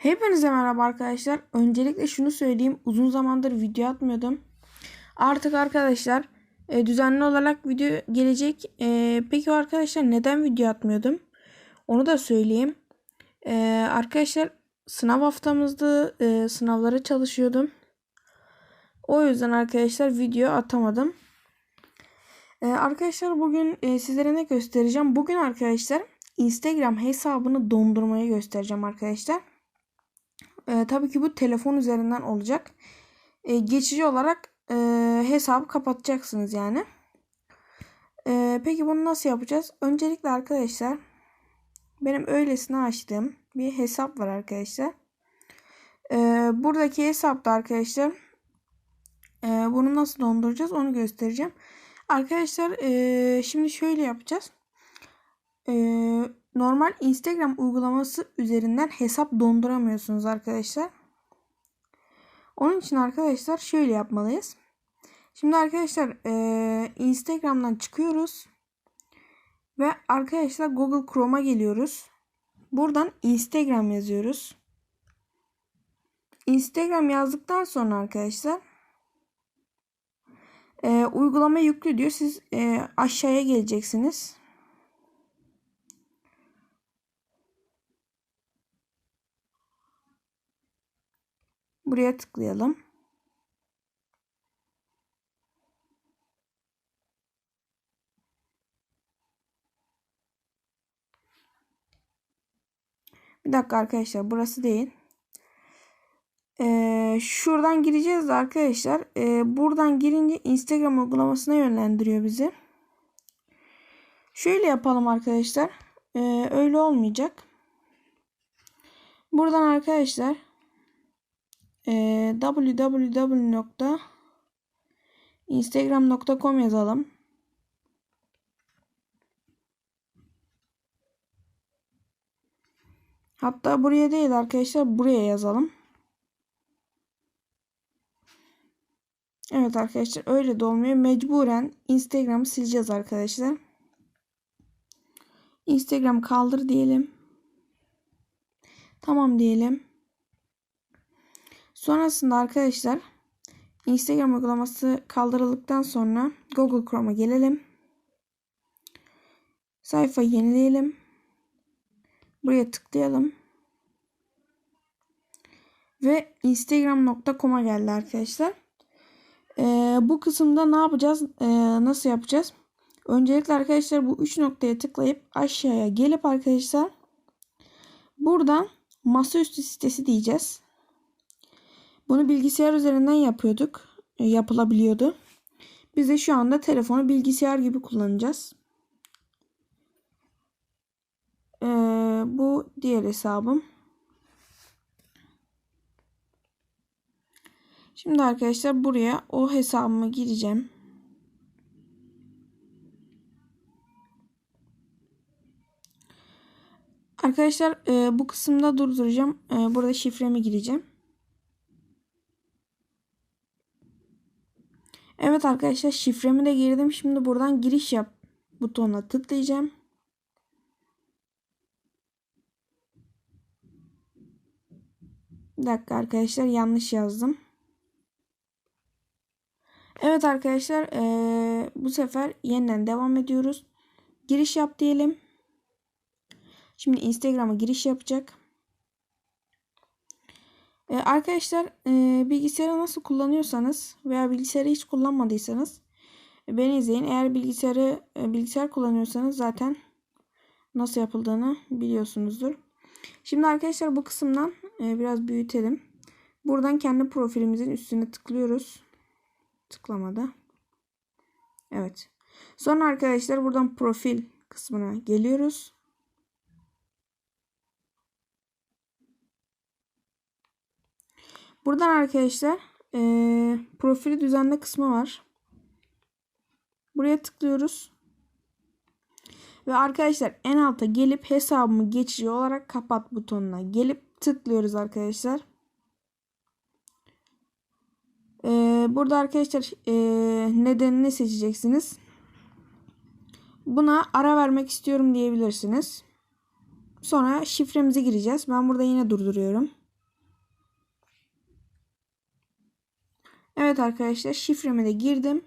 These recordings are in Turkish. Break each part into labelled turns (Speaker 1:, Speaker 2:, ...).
Speaker 1: Hepinize merhaba arkadaşlar. Öncelikle şunu söyleyeyim. Uzun zamandır video atmıyordum. Artık arkadaşlar e, düzenli olarak video gelecek. E, peki arkadaşlar neden video atmıyordum? Onu da söyleyeyim. E, arkadaşlar sınav haftamızda e, sınavlara çalışıyordum. O yüzden arkadaşlar video atamadım. Arkadaşlar bugün sizlere ne göstereceğim? Bugün arkadaşlar Instagram hesabını dondurmayı göstereceğim arkadaşlar. E, tabii ki bu telefon üzerinden olacak. E, geçici olarak e, hesabı kapatacaksınız yani. E, peki bunu nasıl yapacağız? Öncelikle arkadaşlar benim öylesine açtığım bir hesap var arkadaşlar. E, buradaki hesapta arkadaşlar e, bunu nasıl donduracağız onu göstereceğim. Arkadaşlar e, şimdi şöyle yapacağız. E, normal Instagram uygulaması üzerinden hesap donduramıyorsunuz arkadaşlar. Onun için arkadaşlar şöyle yapmalıyız. Şimdi arkadaşlar e, Instagram'dan çıkıyoruz. Ve arkadaşlar Google Chrome'a geliyoruz. Buradan Instagram yazıyoruz. Instagram yazdıktan sonra arkadaşlar e, uygulama yüklü diyor. Siz e, aşağıya geleceksiniz. Buraya tıklayalım. Bir dakika arkadaşlar burası değil. Ee, şuradan gireceğiz arkadaşlar. Ee, buradan girince Instagram uygulamasına yönlendiriyor bizi. Şöyle yapalım arkadaşlar. Ee, öyle olmayacak. Buradan arkadaşlar e, www.instagram.com yazalım. Hatta buraya değil arkadaşlar buraya yazalım. Evet arkadaşlar öyle de olmuyor. Mecburen Instagram'ı sileceğiz arkadaşlar. Instagram kaldır diyelim. Tamam diyelim. Sonrasında arkadaşlar Instagram uygulaması kaldırıldıktan sonra Google Chrome'a gelelim. Sayfayı yenileyelim. Buraya tıklayalım. Ve instagram.com'a geldi arkadaşlar. Ee, bu kısımda ne yapacağız? Ee, nasıl yapacağız? Öncelikle arkadaşlar bu üç noktaya tıklayıp aşağıya gelip arkadaşlar buradan masaüstü sitesi diyeceğiz. Bunu bilgisayar üzerinden yapıyorduk. E, yapılabiliyordu. Biz de şu anda telefonu bilgisayar gibi kullanacağız. Ee, bu diğer hesabım. Şimdi arkadaşlar buraya o hesabımı gireceğim. Arkadaşlar e, bu kısımda durduracağım. E, burada şifremi gireceğim. Evet arkadaşlar şifremi de girdim. Şimdi buradan giriş yap butonuna tıklayacağım. Bir dakika arkadaşlar yanlış yazdım. Evet arkadaşlar ee, bu sefer yeniden devam ediyoruz. Giriş yap diyelim. Şimdi Instagram'a giriş yapacak. Ee, arkadaşlar e, bilgisayarı nasıl kullanıyorsanız veya bilgisayarı hiç kullanmadıysanız e, beni izleyin. Eğer bilgisayarı e, bilgisayar kullanıyorsanız zaten nasıl yapıldığını biliyorsunuzdur. Şimdi arkadaşlar bu kısımdan biraz büyütelim. Buradan kendi profilimizin üstüne tıklıyoruz. Tıklamadı. Evet. Sonra arkadaşlar buradan profil kısmına geliyoruz. Buradan arkadaşlar e, profili düzenle kısmı var. Buraya tıklıyoruz. Ve arkadaşlar en alta gelip hesabımı geçici olarak kapat butonuna gelip tıklıyoruz arkadaşlar. Ee, burada arkadaşlar e, nedenini seçeceksiniz. Buna ara vermek istiyorum diyebilirsiniz. Sonra şifremizi gireceğiz. Ben burada yine durduruyorum. Evet arkadaşlar şifremi de girdim.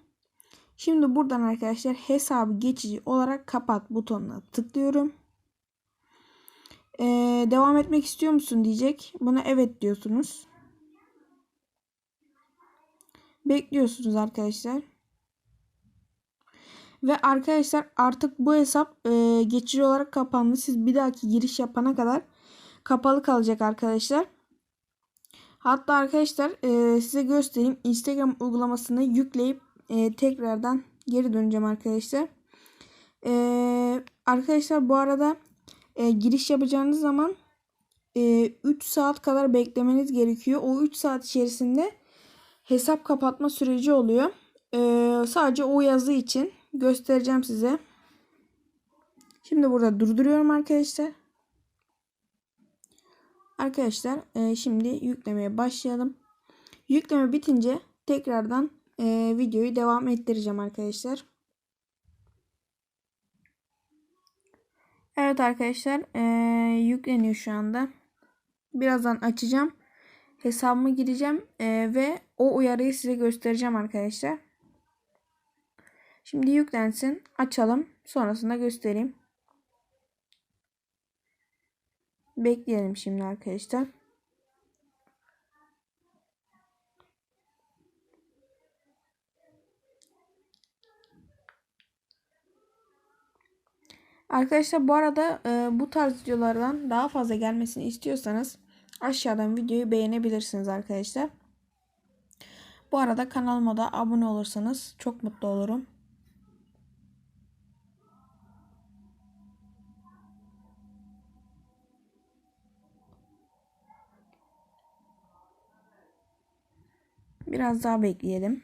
Speaker 1: Şimdi buradan arkadaşlar hesabı geçici olarak kapat butonuna tıklıyorum. Ee, devam etmek istiyor musun diyecek. Buna evet diyorsunuz. Bekliyorsunuz arkadaşlar. Ve arkadaşlar artık bu hesap e, geçici olarak kapandı. Siz bir dahaki giriş yapana kadar kapalı kalacak arkadaşlar. Hatta arkadaşlar e, size göstereyim. Instagram uygulamasını yükleyip e, tekrardan geri döneceğim arkadaşlar. E, arkadaşlar bu arada e, giriş yapacağınız zaman e, 3 saat kadar beklemeniz gerekiyor. O 3 saat içerisinde hesap kapatma süreci oluyor. E, sadece o yazı için göstereceğim size. Şimdi burada durduruyorum arkadaşlar. Arkadaşlar e, şimdi yüklemeye başlayalım. Yükleme bitince tekrardan e, videoyu devam ettireceğim arkadaşlar. Evet arkadaşlar e, yükleniyor şu anda. Birazdan açacağım. Hesabıma gireceğim e, ve o uyarıyı size göstereceğim arkadaşlar. Şimdi yüklensin. Açalım. Sonrasında göstereyim. Bekleyelim şimdi arkadaşlar. Arkadaşlar bu arada e, bu tarz videolardan daha fazla gelmesini istiyorsanız aşağıdan videoyu beğenebilirsiniz arkadaşlar. Bu arada kanalıma da abone olursanız çok mutlu olurum. Biraz daha bekleyelim.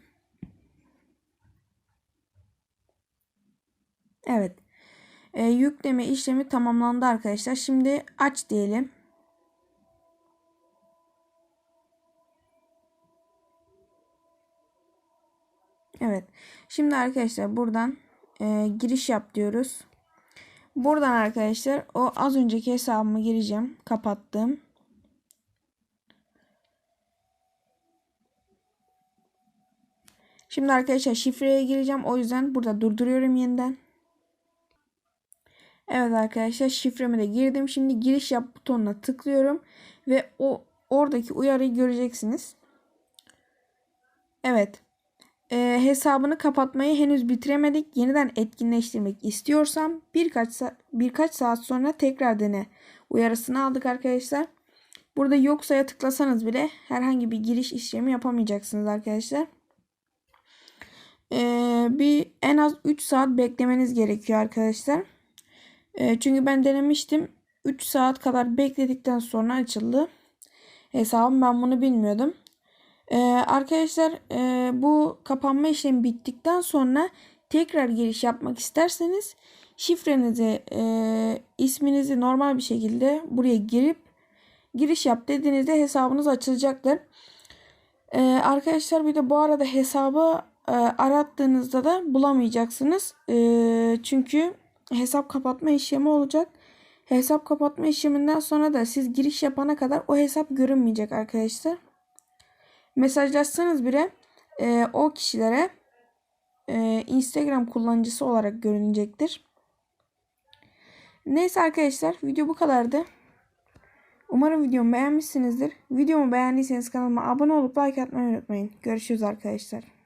Speaker 1: Evet. E, yükleme işlemi tamamlandı arkadaşlar. Şimdi aç diyelim. Evet. Şimdi arkadaşlar buradan e, giriş yap diyoruz. Buradan arkadaşlar o az önceki hesabıma gireceğim. Kapattım. Şimdi arkadaşlar şifreye gireceğim. O yüzden burada durduruyorum yeniden. Evet arkadaşlar şifremi de girdim. Şimdi giriş yap butonuna tıklıyorum. Ve o oradaki uyarıyı göreceksiniz. Evet. Ee, hesabını kapatmayı henüz bitiremedik. Yeniden etkinleştirmek istiyorsam birkaç birkaç saat sonra tekrar dene uyarısını aldık arkadaşlar. Burada yoksa'ya tıklasanız bile herhangi bir giriş işlemi yapamayacaksınız arkadaşlar. Ee, bir en az 3 saat beklemeniz gerekiyor arkadaşlar. Ee, çünkü ben denemiştim. 3 saat kadar bekledikten sonra açıldı. Hesabım ben bunu bilmiyordum. Ee, arkadaşlar e, bu kapanma işlemi bittikten sonra tekrar giriş yapmak isterseniz şifrenizi e, isminizi normal bir şekilde buraya girip giriş yap dediğinizde hesabınız açılacaktır. Ee, arkadaşlar bir de bu arada hesabı e, arattığınızda da bulamayacaksınız. E, çünkü hesap kapatma işlemi olacak. Hesap kapatma işleminden sonra da siz giriş yapana kadar o hesap görünmeyecek arkadaşlar. Mesajlaşsanız bile e, o kişilere e, Instagram kullanıcısı olarak görünecektir. Neyse arkadaşlar video bu kadardı. Umarım videomu beğenmişsinizdir. Videomu beğendiyseniz kanalıma abone olup like atmayı unutmayın. Görüşürüz arkadaşlar.